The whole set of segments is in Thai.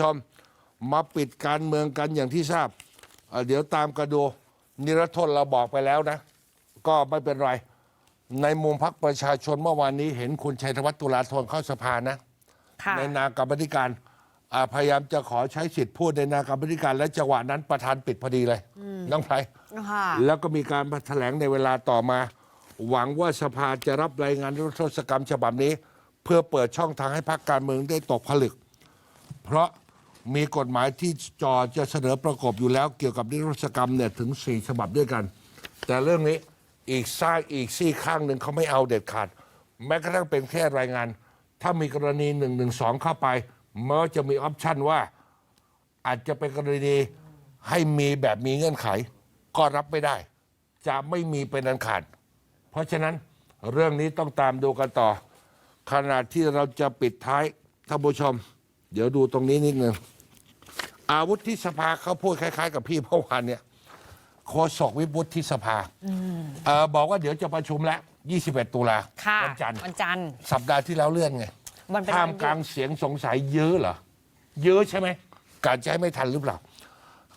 ชมมาปิดการเมืองกันอย่างที่ทราบเอ่อเดี๋ยวตามกันดูนิรโทษเราบอกไปแล้วนะ ก็ไม่เป็นไร ในมุมพักประชาชนเมื่อวานนี้เห็นคุณชัยธวัฒน์ตุลาธนเข้าสภานะ ค่ะในนามกรรมธิการอ่าพยายามจะขอใช้สิทธิ์พูดในนามกรรมธิการ และจังหวะนั้นประธานปิดพอดีเลยน้องไพร ค่ะ แล้วก็มีการแถลงในเวลาต่อมา หวังว่าสภาจะรับรายงานนิรโทษกรรมฉบับนี้ เพื่อเปิดช่องทางให้พรรคการเมืองได้ตกผลึก เพราะ มีกฎหมายที่จอจะเสนอประกบอยู่แล้วเกี่ยวกับนิรโทษกรรมเนี่ยถึงสี่ฉบับด้วยกัน แต่เรื่องนี้อีกซ้ายอีกซี่ข้างหนึ่งเขาไม่เอาเด็ดขาด แม้กระทั่งเป็นแค่รายงาน ถ้ามีกรณีหนึ่งหนึ่งสองเข้าไปเมื่อจะมีออปชันว่า อาจจะเป็นกรณีให้มีแบบมีเงื่อนไข ก็รับไม่ได้ จะไม่มีเป็นอันขาด เพราะฉะนั้นเรื่องนี้ต้องตามดูกันต่อ ขณะที่เราจะปิดท้ายท่านผู้ชม เดี๋ยวดูตรงนี้นิดนึง อาวุธที่สภาเขาพูดคล้าย ๆ กับพี่เมื่อวานเนี่ยโฆษกวิบุตที่สภาเออบอกว่าเดี๋ยวจะประชุมแล้ว 21 ตุลาค่ะวันจันทร์วันจันทร์สัปดาห์ที่แล้วเลื่อนไงวันเป็นท่ามวันหยุดกลางเสียงสงสัยเยอะเหรอ เยอะใช่ไหม การจะให้ไม่ทันหรือเปล่า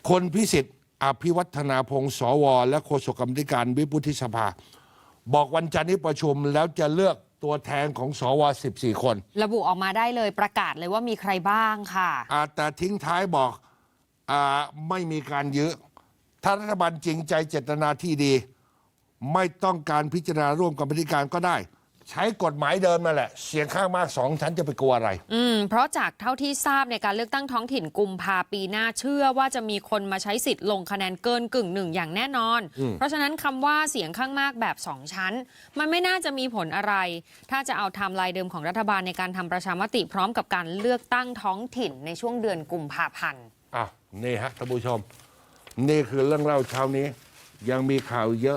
คนพิสิทธิ์อภิวัฒนาพงศ์สว และโฆษกกรรมธิการวิบุติสภา บอกวันจันทร์นี้ประชุมแล้วจะเลือกตัวแทนของสว 14 คน ระบุออกมาได้เลยประกาศเลยว่ามีใครบ้างค่ะอาแต่ทิ้งท้ายบอกอา ไม่มีการยื้อถ้ารัฐบาลจริงใจเจตนาที่ดี ไม่ต้องการพิจารณาร่วมกับพิธีการก็ได้ ใช้กฎหมายเดิมมาแหละ เสียงข้างมากสองชั้นจะไปกลัวอะไร อืมเพราะจากเท่าที่ทราบในการเลือกตั้งท้องถิ่นกุมภาปีหน้าเชื่อว่าจะมีคนมาใช้สิทธิ์ลงคะแนนเกินกึ่งหนึ่งอย่างแน่นอน เพราะฉะนั้นคำว่าเสียงข้างมากแบบสองชั้น มันไม่น่าจะมีผลอะไร ถ้าจะเอาไทม์ไลน์เดิมของรัฐบาลในการทำประชามติพร้อมกับการเลือกตั้งท้องถิ่นในช่วงเดือนกุมภาพันธ์อะ นี่ฮะท่านผู้ชม นี่คือเรื่องเล่าเช้านี้ ยังมีข่าวเยอะ